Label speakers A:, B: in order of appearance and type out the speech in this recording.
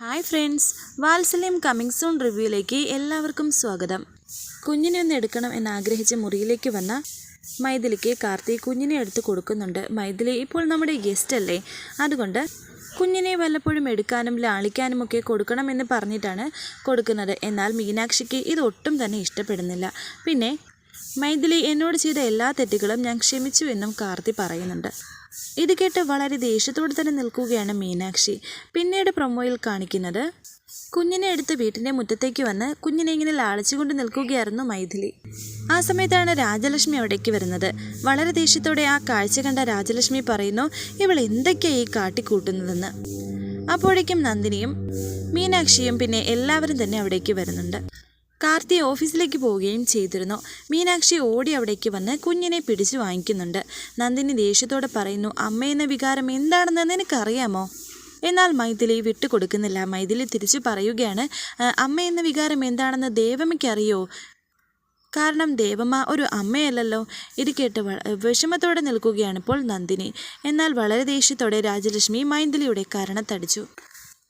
A: Hi friends Vatsalyam coming soon റിവ്യൂയിലേക്ക് എല്ലാവർക്കും സ്വാഗതം. കുഞ്ഞിനെ ഒന്ന് എടുക്കണം എന്നാഗ്രഹിച്ച് മുറിയിലേക്ക് വന്ന മൈഥിലിക്ക് കാർത്തി കുഞ്ഞിനെ എടുത്ത് കൊടുക്കുന്നുണ്ട്. മൈഥിലി ഇപ്പോൾ നമ്മുടെ ഗസ്റ്റ് അല്ലേ? അതുകൊണ്ട് കുഞ്ഞിനെ വല്ലപ്പോഴും എടുക്കാനും ലാളിക്കാനും ഒക്കെ കൊടുക്കണമെന്ന് പറഞ്ഞിട്ടാണ് കൊടുക്കുന്നത്. എന്നാൽ മീനാക്ഷിക്ക് ഇത് ഒട്ടും തന്നെ ഇഷ്ടപ്പെടുന്നില്ല. പിന്നെ മൈഥിലി എന്നോട് ചെയ്ത എല്ലാ തെറ്റുകളും ഞാൻ ക്ഷമിച്ചു എന്നും കാർത്തി പറയുന്നുണ്ട്. ഇത് കേട്ട് വളരെ ദേഷ്യത്തോടെ തന്നെ നിൽക്കുകയാണ് മീനാക്ഷി. പിന്നീട് പ്രൊമോയിൽ കാണിക്കുന്നത് കുഞ്ഞിനെ എടുത്ത് വീട്ടിന്റെ മുറ്റത്തേക്ക് വന്ന് കുഞ്ഞിനെ ഇങ്ങനെ ലാളിച്ചുകൊണ്ട് നിൽക്കുകയായിരുന്നു മൈഥിലി. ആ സമയത്താണ് രാജലക്ഷ്മി അവിടേക്ക് വരുന്നത്. വളരെ ദേഷ്യത്തോടെ ആ കാഴ്ച കണ്ട രാജലക്ഷ്മി പറയുന്നു ഇവൾ എന്തൊക്കെയാണ് ഈ കാട്ടിക്കൂട്ടുന്നതെന്ന്? അപ്പോഴേക്കും നന്ദിനിയും മീനാക്ഷിയും പിന്നെ എല്ലാവരും തന്നെ അവിടേക്ക് വരുന്നുണ്ട്. കാർത്തി ഓഫീസിലേക്ക് പോവുകയും ചെയ്തിരുന്നു. മീനാക്ഷി ഓടി അവിടേക്ക് വന്ന് കുഞ്ഞിനെ പിടിച്ചു വാങ്ങിക്കുന്നുണ്ട്. നന്ദിനി ദേഷ്യത്തോടെ പറയുന്നു അമ്മ എന്ന വികാരം എന്താണെന്ന് നിനക്കറിയാമോ? എന്നാൽ മൈഥിലി വിട്ടുകൊടുക്കുന്നില്ല. മൈഥിലി തിരിച്ചു പറയുകയാണ് അമ്മ എന്ന വികാരം എന്താണെന്ന് ദേവമ്മയ്ക്കറിയോ? കാരണം ദേവമ്മ ഒരു അമ്മയല്ലല്ലോ. ഇത് കേട്ട് വിഷമത്തോടെ നിൽക്കുകയാണ് ഇപ്പോൾ നന്ദിനി. എന്നാൽ വളരെ ദേഷ്യത്തോടെ രാജലക്ഷ്മി മൈഥിലിയുടെ കാരണത്തടിച്ചു.